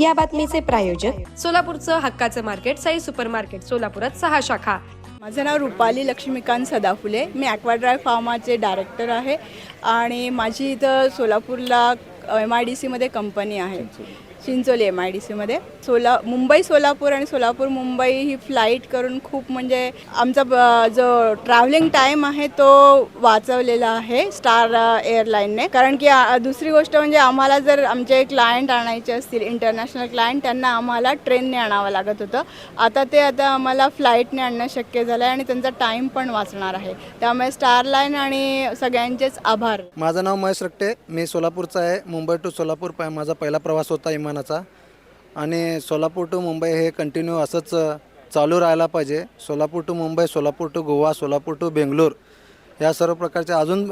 या बातमीचे प्रायोजक सोलापूरचं हक्काचं मार्केट साई सुपर मार्केट सोलापुरात सहा शाखा. माझं नाव रुपाली लक्ष्मीकांत सदाफुले. मी ॲक्वाड्राय फार्माचे डायरेक्टर आहे. आणि माझी इथं सोलापूरला एम आय डी सीमध्ये कंपनी आहे. चिंचोली. एम आय डी सीमध्ये सोला मुंबई सोलापूर आणि सोलापूर मुंबई ही फ्लाईट करून खूप म्हणजे आमचा जो ट्रॅव्हलिंग टाईम आहे तो वाचवलेला आहे स्टार एअरलाईनने कारण की दुसरी गोष्ट म्हणजे आम्हाला जर आमचे क्लायंट आणायचे असतील इंटरनॅशनल क्लायंट त्यांना आम्हाला ट्रेनने आणावं लागत होतं. आता ते आता आम्हाला फ्लाईटने आणणं शक्य झालं आहे आणि त्यांचा टाईम पण वाचणार आहे. त्यामुळे स्टारलाईन आणि सगळ्यांचेच आभार. माझं नाव महेश रक्टे मी सोलापूरचा आहे मुंबई टू सोलापूर पाय माझा पहिला प्रवास होता विमानाचा. आणि सोलापूर टू मुंबई हे कंटिन्यू असंच चालू राहायला पाहिजे. Solapur to Mumbai Solapur to Goa Solapur to Bangalore या सर्व प्रकारच्या अजून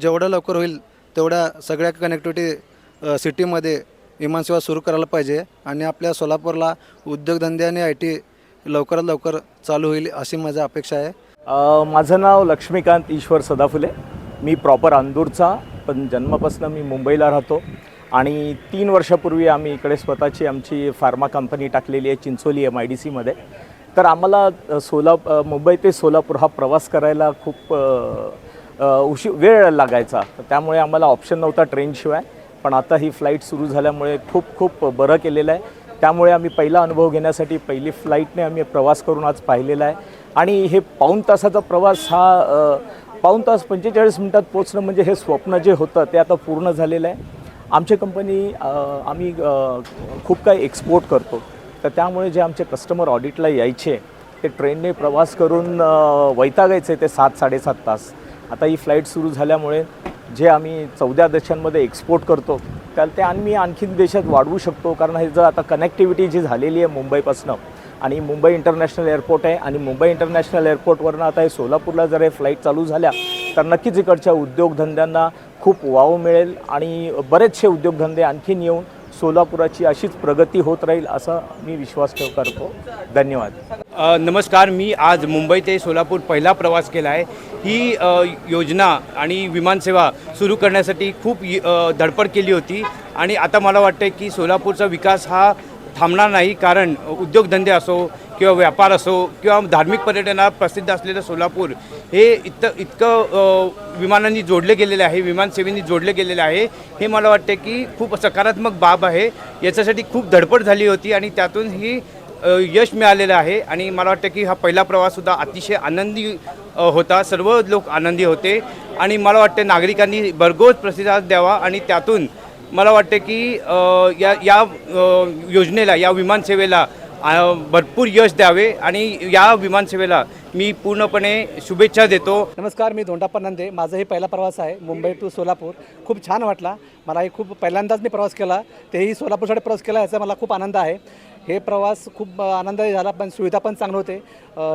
जेवढं लवकर होईल तेवढ्या सगळ्या कनेक्टिव्हिटी सिटीमध्ये विमानसेवा सुरू करायला पाहिजे. आणि आपल्या सोलापूरला उद्योगधंदे आणि आय टी लवकरात लवकर चालू होईल अशी माझी अपेक्षा आहे. माझं नाव लक्ष्मीकांत ईश्वर सदाफुले. मी प्रॉपर अंदूरचा पण जन्मापासून मी मुंबईला राहतो आणि तीन वर्षापूर्वी आम्ही इकडे स्वतःची आमची फार्मा कंपनी टाकलेली आहे चिंचोली एम आय डी सीमध्ये तर आम्हाला सोला मुंबई ते सोलापूर हा प्रवास करायला खूप उशी वेळ लागायचा. त्यामुळे आम्हाला ऑप्शन नव्हता ट्रेनशिवाय पण आता ही फ्लाईट सुरू झाल्यामुळे खूप खूप बरं केलेलं आहे. त्यामुळे आम्ही पहिला अनुभव घेण्यासाठी पहिली फ्लाईटने आम्ही प्रवास करून आज पाहिलेला आहे. आणि हे पाऊण तासाचा प्रवास हा पाऊन पाऊण तास पंचेचाळीस मिनटात पोचणं म्हणजे हे स्वप्न जे होतं ते आता पूर्ण झालेलं आहे. आमची कंपनी आम्ही खूप काही एक्सपोर्ट करतो. तर त्यामुळे जे आमचे कस्टमर ऑडिटला यायचे ते ट्रेनने प्रवास करून वैतागायचे ते सात साडेसात तास. आता ही फ्लाईट सुरू झाल्यामुळे जे आम्ही चौदा देशांमध्ये एक्सपोर्ट करतो त्या ते आम्ही आणखीन देशात वाढवू शकतो. कारण हे जर आता कनेक्टिव्हिटी जी झालेली आहे मुंबईपासनं आणि मुंबई इंटरनॅशनल एअरपोर्ट आहे. आणि मुंबई इंटरनॅशनल एअरपोर्टवरनं आता हे सोलापूरला जर हे फ्लाईट चालू झाल्या तर नक्कीच इकडच्या उद्योगधंद्यांना खूप वाव मिळेल आणि बरेचसे उद्योगधंदे आणखीन येऊन सोलापुराची अशीच प्रगती होत राहील असा मी विश्वास ठेव करतो. धन्यवाद. नमस्कार. मी आज मुंबई ते सोलापूर पहिला प्रवास केला आहे. ही योजना आणि विमानसेवा सुरू करण्यासाठी खूप धडपड केली होती. आणि आता मला वाटतं की सोलापूरचा विकास हा थांबणार नाही कारण उद्योगधंदे असो किंवा व्यापार असो किंवा धार्मिक पर्यटनात प्रसिद्ध असलेलं सोलापूर हे इतकं इतकं विमानांनी जोडले गेलेले आहे विमानसेवेनी जोडले गेलेले आहे. हे मला वाटते की खूप सकारात्मक बाब आहे. याच्यासाठी खूप धडपड झाली होती आणि त्यातून ही यश मिळालेलं आहे. आणि मला वाटतं की हा पहिला प्रवाससुद्धा अतिशय आनंदी होता. सर्व लोक आनंदी होते. आणि मला वाटतं नागरिकांनी भरघोस प्रतिसाद द्यावा आणि त्यातून मला वाटतं की या या योजनेला या विमानसेवेला भरपूर यश द्यावे आणि या विमानसेवेला मी पूर्णपणे शुभेच्छा देतो. नमस्कार मी धोंडाप्पा नंदे माझा हे पहिला प्रवास आहे मुंबई टू सोलापूर. खूप छान वाटला. मला हे खूप पहिल्यांदाच मी प्रवास केला. तेही सोलापूरसाठी प्रवास केला याचा मला खूप आनंद आहे. हे प्रवास खूप अ, आनंददायी झाला पण सुविधा पण चांगले होते.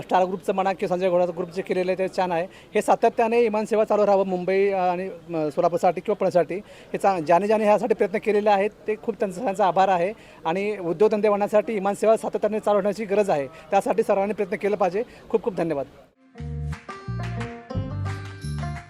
स्टार ग्रुपचं म्हणा किंवा संजय घोडा ग्रुपचे केलेले ते छान आहे. हे सातत्याने विमानसेवा चालू राहावं मुंबई आणि सोलापूरसाठी किंवा पुण्यासाठी. हे चा ज्याने ज्याने ह्यासाठी प्रयत्न केलेले आहेत ते खूप त्यांचा त्यांचा आभार आहे. आणि उद्योगधंदे वाढण्यासाठी विमानसेवा सातत्याने चालू होण्याची गरज आहे. त्यासाठी सर्वांनी प्रयत्न केलं पाहिजे. खूप खूप धन्यवाद. धन्यवाद.